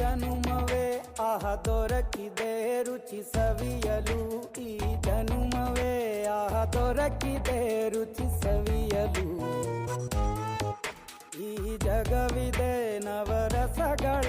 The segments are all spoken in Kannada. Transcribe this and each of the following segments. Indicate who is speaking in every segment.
Speaker 1: ಜನುಮವೇ ಆಹ ದೊರಕಿದೆ ರುಚಿ ಸವಿಯಲು ಈ ಜನುಮವೇ ಆಹ ದೊರಕಿದೆ ರುಚಿ ಸವಿಯಲು ಈ ಜಗವಿದೆ ನವರಸಗಳ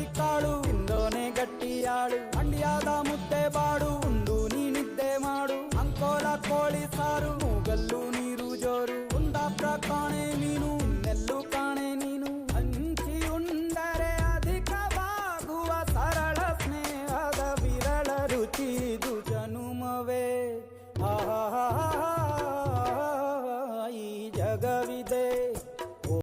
Speaker 1: ಹುಬ್ಬಳ್ಳಿ ರೊಟ್ಟಿ ಕಾಳು ಇಂದೋನೆ ಗಟ್ಟಿಯಾಳು ಮಂಡ್ಯದ ಮುದ್ದೆ ಬಾಡು